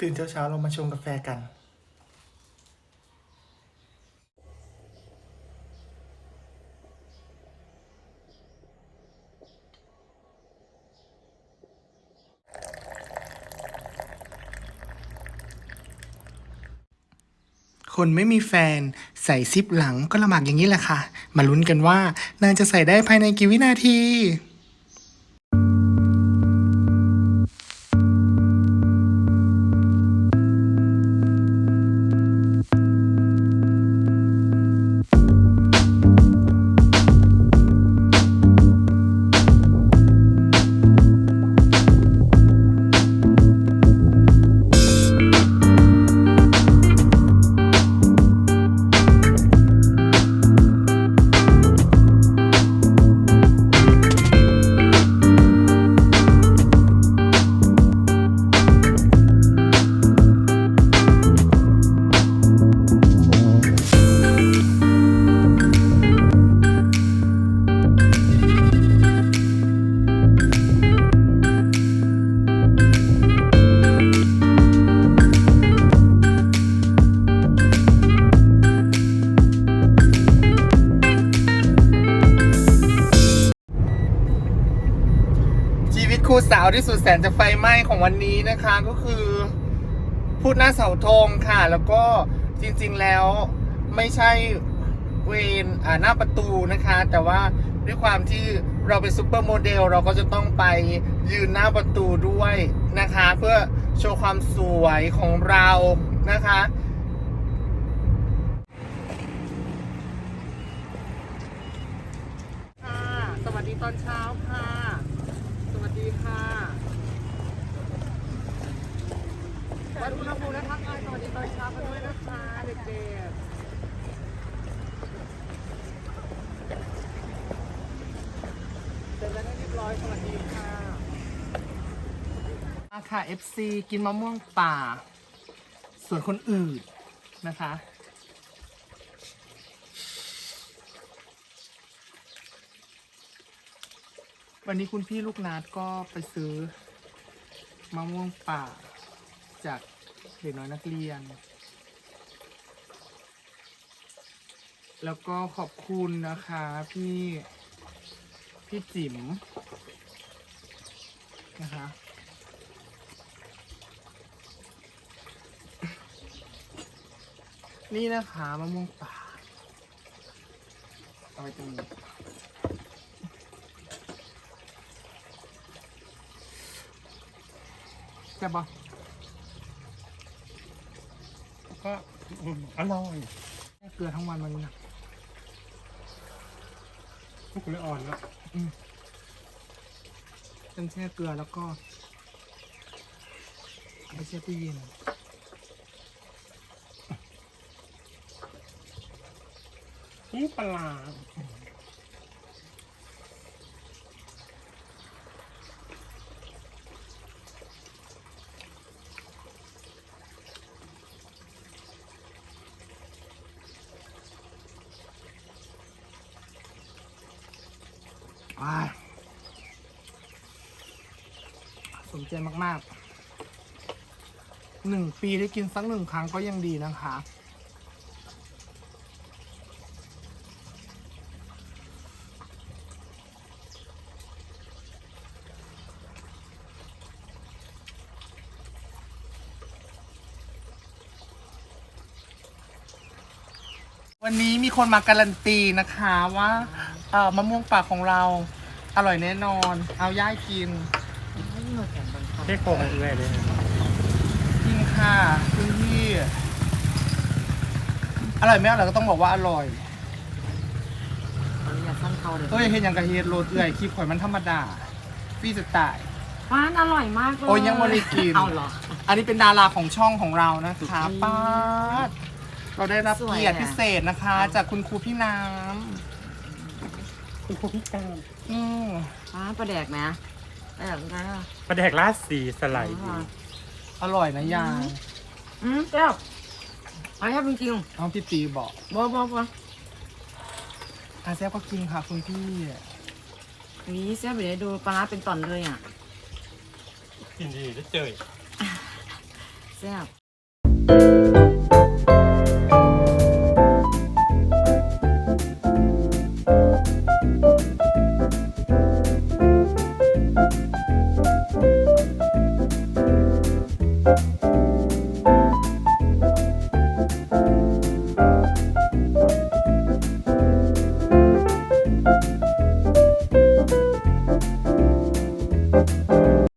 ตื่นเช้าๆเรามาชงกาแฟกัน คนไม่มีแฟนใส่ซิปหลังก็ลำบากอย่างนี้แหละค่ะ มาลุ้นกันว่านางจะใส่ได้ภายในกี่วินาที ครูสาวที่สุดแสนจะไฟไหม้ของวันนี้นะคะก็คือ พูดหน้าเสาธงค่ะ แล้วก็จริงๆแล้วไม่ใช่เวนอ่าหน้าประตูนะคะ แต่ว่าด้วยความที่เราเป็นซูเปอร์โมเดลเราก็จะต้องไปยืนหน้าประตูด้วยนะคะ เพื่อโชว์ความสวยของเรานะคะค่ะสวัสดีตอนเช้าค่ะ วัสดีค่ะวัดอุณหภูมิและทักทายสวัสดีตอนเช้ากันด้วยนะคะเด็กๆเสร็จแล้วเรียบร้อยสวัสดีค่ะมาค่ะ FC กินมะม่วงป่า ส่วนคนอื่นนะคะ วันนี้คุณพี่ลูกนัดก็ไปซื้อมะม่วงป่า จากเด็กน้อยนักเรียน แล้วก็ขอบคุณนะคะพี่พี่จิ๋มนะคะนี่นะคะมะม่วงป่าเอาไว้ตรงนี้ แซ่บปะก็อืมอร่อยแช่เกลือทั้งวันวันนี้นะพวกเลยอ่อนแล้วฉันแช่เกลือแล้วก็เอาไปแช่ตู้เย็นนี่ปลา ว้ายสนใจมากๆหนึ่งปีได้กินสักหนึ่งครั้งก็ยังดีนะคะ วันนี้มีคนมาการันตีนะคะว่า เอ่อมะม่วงป่าของเรา อร่อยแน่นอน เอาย่ายกินเท่โคงเอื่อยเลยกินค่ะคุณพี่อร่อยไหมอร่อยก็ต้องบอกว่าอร่อยขออนุญาตสั้นเขาเลยเอ้ยเห็นอย่างกระเฮ็ดโรดเอื่อยคลิปข่อยมันธรรมดาพี่จะตายหวานอร่อยมากเลยโอ้ยยังไม่ได้กินเอาเหรอ อันนี้เป็นดาราของช่องของเรานะคะอืมป้าดเราได้รับสวยเกียรติอะพิเศษนะคะ จากคุณครูพี่น้ คุณครูพิการำอืมหวานประแดกนะประแดกนะปลาแดกราดสีสไลด์ดีอร่อยนะยายอืมเจ้าเอาแค่จริงน้องพี่ตีบอกๆบ่บ่บ่อาแซ่บก็กินค่ะคุณพี่นี่เสียไปเลยดูปลาร้าเป็นตอนเลยอะกินดีจะเจยแซ่บ